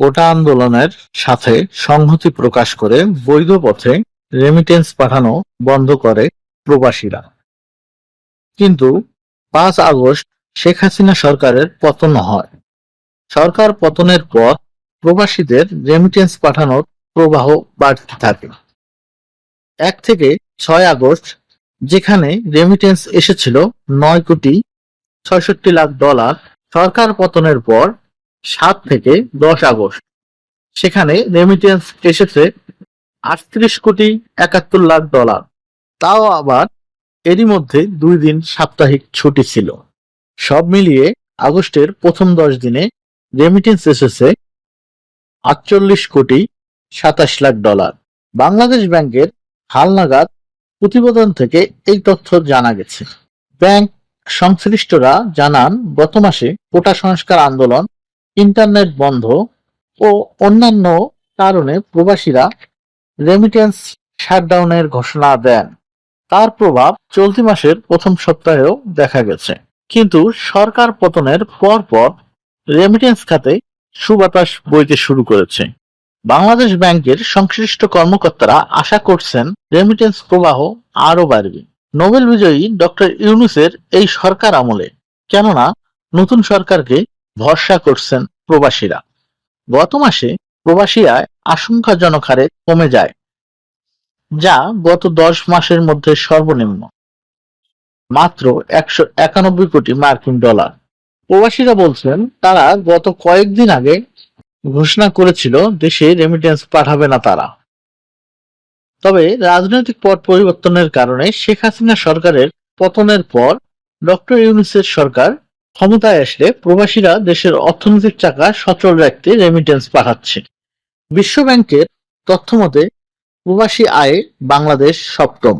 কোটা আন্দোলনের সাথে সংহতি প্রকাশ করে বৈধ পথে রেমিটেন্স পাঠানো বন্ধ করে প্রবাসীরা। কিন্তু পাঁচ আগস্ট শেখ হাসিনা সরকারের পতন হয়। সরকার পতনের পর প্রবাসীদের রেমিটেন্স পাঠানোর প্রবাহ বাড়তে থাকে। এক থেকে ছয় আগস্ট যেখানে রেমিটেন্স এসেছিল নয় কোটি ছয়ষট্টি লাখ ডলার, সরকার পতনের পর সাত থেকে দশ আগস্ট। সেখানে রেমিটেন্স এসেছে আটত্রিশ কোটি একাত্তর লাখ ডলার তাও আবার এরই মধ্যে দুই দিন সাপ্তাহিক ছুটি ছিল। সব মিলিয়ে আগস্টের প্রথম দশ দিনে রেমিটেন্স এসেছে আটচল্লিশ কোটি সাতাশ লাখ ডলার বাংলাদেশ ব্যাংকের হালনাগাদ প্রতিবেদন থেকে এই তথ্য জানা গেছে। ব্যাংক সংশ্লিষ্টরা জানান, গত মাসে কোটা সংস্কার আন্দোলন ইন্টারনেট বন্ধ ও অন্যান্য কারণে প্রবাসীরা রেমিটেন্স শাটডাউনের ঘোষণা দেন। তার প্রভাব চলতি মাসের প্রথম সপ্তাহেও দেখা গেছে। কিন্তু সরকার পতনের পর পর রেমিটেন্স খাতে সুবাতাস বইতে শুরু করেছে। বাংলাদেশ ব্যাংকের সংশ্লিষ্ট কর্মকর্তারা আশা করছেন রেমিটেন্স প্রবাহ আরও বাড়বে। নোবেল বিজয়ী ডক্টর ইউনুসের এই সরকার আমলে। কেননা, নতুন সরকারকে ভরসা করছেন প্রবাসীরা। গত মাসে প্রবাসী আয় আশঙ্কাজনক হারে কমে যায়, যা গত দশ মাসের মধ্যে সর্বনিম্ন। মাত্র একশো একানব্বই কোটি মার্কিন ডলার। প্রবাসীরা বলছেন, তারা গত কয়েকদিন আগে ঘোষণা করেছিল, দেশে রেমিটেন্স পাঠাবে না তারা। তবে রাজনৈতিক পট পরিবর্তনের কারণে শেখ হাসিনা সরকারের পতনের পর ডক্টর ইউনুসের সরকার ক্ষমতায় আসলে প্রবাসীরা দেশের অর্থনৈতিক চাকা সচল রাখতে রেমিটেন্স পাঠাচ্ছে। বিশ্বব্যাংকের তথ্য মতে প্রবাসী আয়ে বাংলাদেশ সপ্তম।